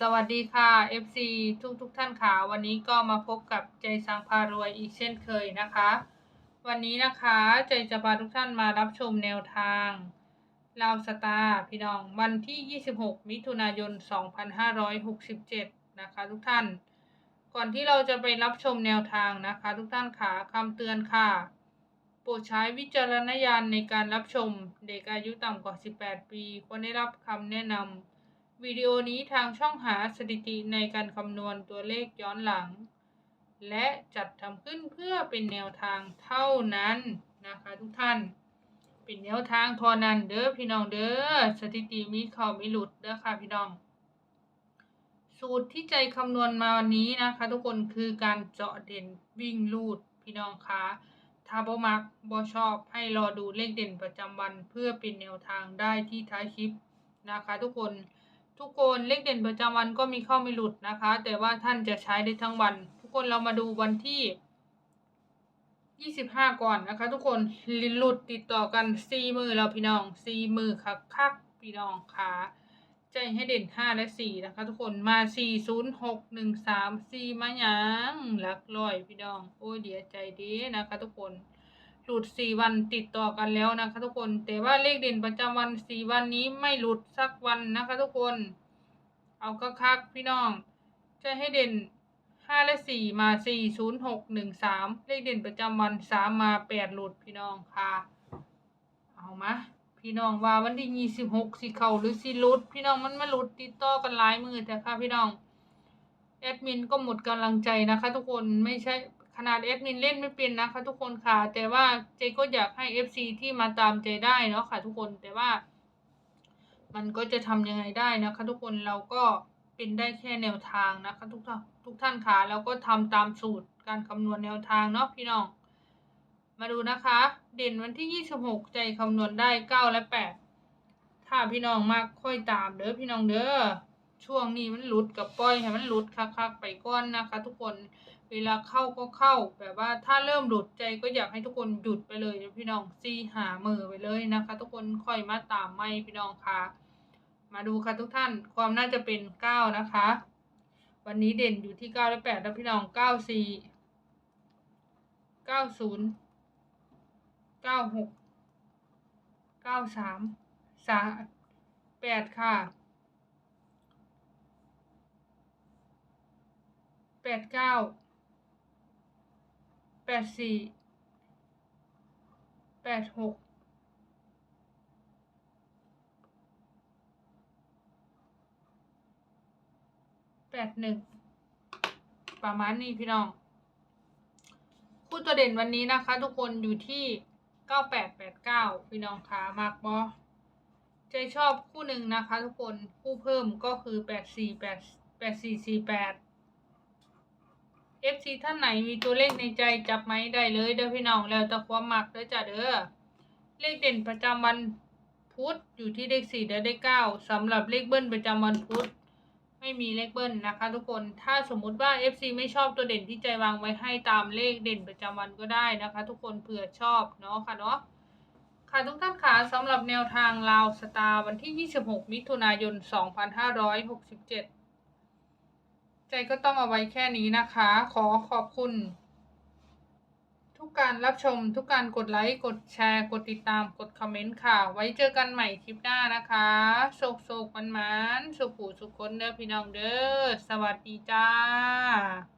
สวัสดีค่ะ FC ทุกทุกๆท่านค่ะ วันนี้ก็มาพบกับใจสังพารวยอีกเช่นเคยนะคะ วันนี้นะคะใจจะพาทุกท่านมารับชมแนวทางลาวสตาร์พี่น้องวันที่ 26 มิถุนายน 2567 นะคะ ทุกท่าน ก่อนที่เราจะไปรับชมแนวทางนะคะ ทุกท่านค่ะคำเตือนค่ะโปรดใช้วิจารณญาณในการรับชมเด็กอายุต่ำกว่า 18 ปีควรได้รับคำแนะนำ วิดีโอนี้ทางช่องหาสถิติในการคำนวณตัวเลขย้อนหลัง และจัดทำขึ้นเพื่อเป็นแนวทางเท่านั้นนะคะทุกท่าน เป็นแนวทางเทอนั้นเด้อพี่น้องเด้อสถิติมีเข้ามีหลุดเด้อค่ะพี่น้อง สูตรที่ใจคำนวณมาวันนี้นะคะ ทุกคนคือการเจาะเด่นวิ่งลูดพี่น้องคะถ้าบ่มักบ่ชอบให้รอดูเลขเด่นประจำวันเพื่อเป็นแนวทางได้ที่ท้ายคลิปนะคะ ทุกคน ทุกคนเลขเด่นประจำวันก็มีเข้าไม่หลุดนะคะ แต่ว่าท่านจะใช้ได้ทั้งวัน ทุกคนเรามาดูวันที่ 25 ก่อนนะคะ ทุกคนหลุดติดต่อกัน4มือแล้วพี่น้อง4มือคักคักพี่น้องค่ะใจให้เด่น 5 และ 4 นะคะ ทุกคนมา 4 0 6 1 3 4 มาหยังหลักร้อยพี่น้อง โอ้ยเดียใจดีนะคะ ทุกคน หลุดสี่วันติดต่อกันแล้วนะคะ ทุกคน แต่ว่าเลขเด่นประจำวันสี่วันนี้ไม่หลุดสักวันนะคะ ทุกคน เอาคักๆพี่น้อง จะให้เด่นห้าและสี่มาสี่ศูนย์หกหนึ่งสามเลขเด่นประจำวันสามมาแปดหลุดพี่น้องค่ะ เอามาพี่น้องว่าวันที่ยี่สิบหกสิเข่าหรือสิหลุด พี่น้องมันมาหลุดติดต่อกันหลายมือแต่ค่ะพี่น้องแอดมินก็หมดกำลังใจนะคะ ทุกคนไม่ใช่ ขนาดแอดมินเล่นไม่เป็นนะคะทุกคนค่ะ แต่ว่าเจก็อยากให้ FC ที่มาตามใจได้เนาะค่ะทุกคนแต่ว่า มันก็จะทำยังไงได้นะคะทุกคนเราก็เป็นได้แค่แนวทางนะคะทุกท่านทุกท่านค่ะแล้วก็ทำตามสูตรการคำนวณแนวทางเนาะพี่น้อง มาดูนะคะ เด่นวันที่ 26 ใจคำนวณได้ 9 และ 8 ถ้าพี่น้องมากค่อยตามเด้อพี่น้องเด้อ ช่วงนี้มันหลุดกับปล่อยให้มันหลุดคักๆไปก่อนนะคะ ทุกคนเวลาเข้าก็เข้าแบบว่าถ้าเริ่มหลุดใจก็อยากให้ทุกคนหยุดไปเลยนะพี่น้องซีหามือไปเลยนะคะ ทุกคนค่อยมาตามไม่พี่น้องค่ะมาดูค่ะทุกท่านความน่าจะเป็นเก้านะคะ วันนี้เด่นอยู่ที่เก้าและแปดแล้วพี่น้องเก้าสี่เก้าศูนย์เก้าหกเก้าสามสามแปดค่ะ แปดเก้าแปดสี่แปดหกแปดหนึ่งประมาณนี้พี่น้องคู่ตัวเด่นวันนี้นะคะ ทุกคนอยู่ที่เก้าแปดแปดเก้าพี่น้องคะมากบอใจชอบคู่หนึ่งนะคะ ทุกคนคู่เพิ่มก็คือแปดสี่แปดแปดสี่สี่แปด FC ท่านไหนมีตัวเลขในใจจับไหมได้เลยเด้อพี่น้องแล้วแต่ความมักเด้อจ้ะเด้อเลขเด่นประจำวันพุธอยู่ที่เลขสี่และเลขเก้าสำหรับเลขเบิ้ลประจำวันพุธไม่มีเลขเบิ้ลนะคะ ทุกคนถ้าสมมุติว่า FC ไม่ชอบตัวเด่นที่ใจวางไว้ให้ตามเลขเด่นประจำวันก็ได้นะคะ ทุกคนเผื่อชอบเนาะค่ะเนาะค่ะทุกท่านค่ะสำหรับแนวทางลาวสตาร์วันที่ 26 มิถุนายน 2567 ใจก็ต้องเอาไว้แค่นี้นะคะ ขอขอบคุณ ทุกการรับชมทุกการกดไลค์ กดแชร์ กดติดตาม กดคอมเมนต์ค่ะ ไว้เจอกันใหม่คลิปหน้านะคะโศกโศกมันมันสุขูสุขคนเด้อพี่น้องเด้อ สวัสดีจ้า